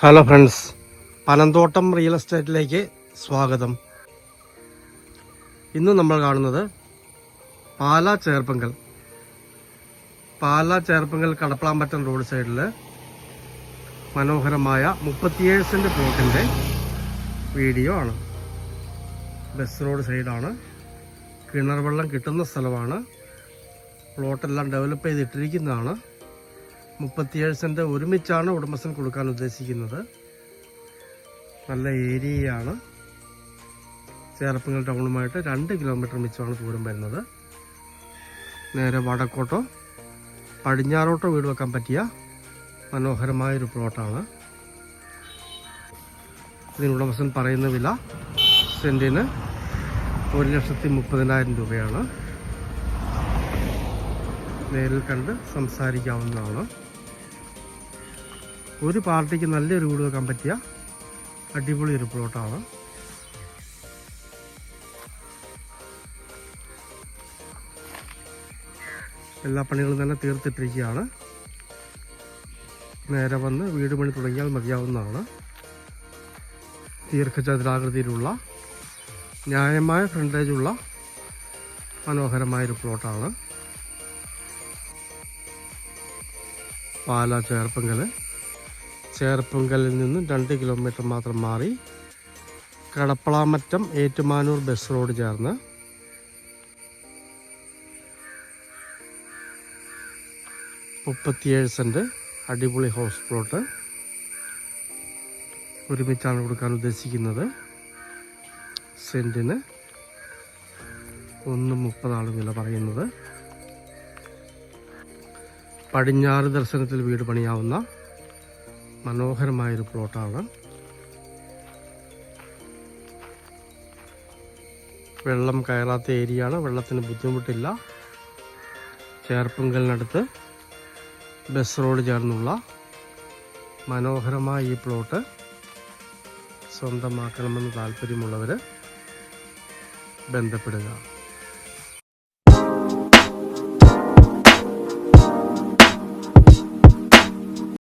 Hello friends Panamthottam real എസ്റ്റേറ്റിലേക്ക് സ്വാഗതം. ഇന്ന് നമ്മൾ കാണുന്നത് പാല ചേർപ്പങ്കൽ. പാല ചേർപ്പങ്കൽ കടപ്പളാമ്പറ്റം റോഡ് സൈഡിൽ മനോഹരമായ മുപ്പത്തിയേഴ് സെന്റ് പ്ലോട്ടിന്റെ വീഡിയോ ആണ്. ബസ് റോഡ് സൈഡാണ് കിണർ വെള്ളം കിട്ടുന്ന സ്ഥലമാണ്. പ്ലോട്ടെല്ലാം ഡെവലപ്പ് ചെയ്തിട്ടിരിക്കുന്നതാണ്. മുപ്പത്തിയേഴ് സെന്റ് ഒരുമിച്ചാണ് ഉടമസ്ഥൻ കൊടുക്കാൻ ഉദ്ദേശിക്കുന്നത്. നല്ല ഏരിയയാണ്. ചേർപ്പങ്ങൾ ടൗണുമായിട്ട് രണ്ട് കിലോമീറ്റർ മിച്ചമാണ് ദൂരം വരുന്നത്. നേരെ വടക്കോട്ടോ പടിഞ്ഞാറോട്ടോ വീട് വെക്കാൻ പറ്റിയ മനോഹരമായൊരു പ്ലോട്ടാണ്. ഇതിന് ഉടമസ്ഥൻ പറയുന്ന വില സെന്റിന് ഒരു ലക്ഷത്തി മുപ്പതിനായിരം രൂപയാണ്. നേരിൽ കണ്ട് സംസാരിക്കാവുന്നതാണ്. ഒരു പാർട്ടിക്ക് നല്ലൊരു വീട് വെക്കാൻ പറ്റിയ അടിപൊളി ഒരു പ്ലോട്ടാണ് എല്ലാ പണികളും തന്നെ തീർത്തിട്ടിരിക്കുകയാണ്. നേരെ വന്ന് വീട് പണി തുടങ്ങിയാൽ മതിയാവുന്നതാണ്. ദീർഘചതുരാകൃതിയിലുള്ള ന്യായമായ ഫ്രണ്ടേജുള്ള മനോഹരമായൊരു പ്ലോട്ടാണ് പാല ചേർപ്പങ്കൽ ചേർപ്പങ്കലിൽ നിന്നും രണ്ട് കിലോമീറ്റർ മാത്രം മാറി കടപ്പളാമറ്റം ഏറ്റുമാനൂർ ബസ് റോഡ് ചേർന്ന് മുപ്പത്തിയേഴ് സെന്റ് അടിപൊളി ഹൗസ് പ്ലോട്ട് ഒരുമിച്ചാണ് കൊടുക്കാൻ ഉദ്ദേശിക്കുന്നത്. സെന്റിന് ഒന്ന് മുപ്പതാണ് വില പറയുന്നത്. പടിഞ്ഞാറ് ദർശനത്തിൽ വീട് പണിയാവുന്ന മനോഹരമായൊരു പ്ലോട്ടാണ്. വെള്ളം കയറാത്ത ഏരിയയാണ്. വെള്ളത്തിന് ബുദ്ധിമുട്ടില്ല. ചേർപ്പുങ്കലിനടുത്ത് ബസ് റോഡ് ചേർന്നുള്ള മനോഹരമായ ഈ പ്ലോട്ട് സ്വന്തമാക്കണമെന്ന് താല്പര്യമുള്ളവർ ബന്ധപ്പെടുക.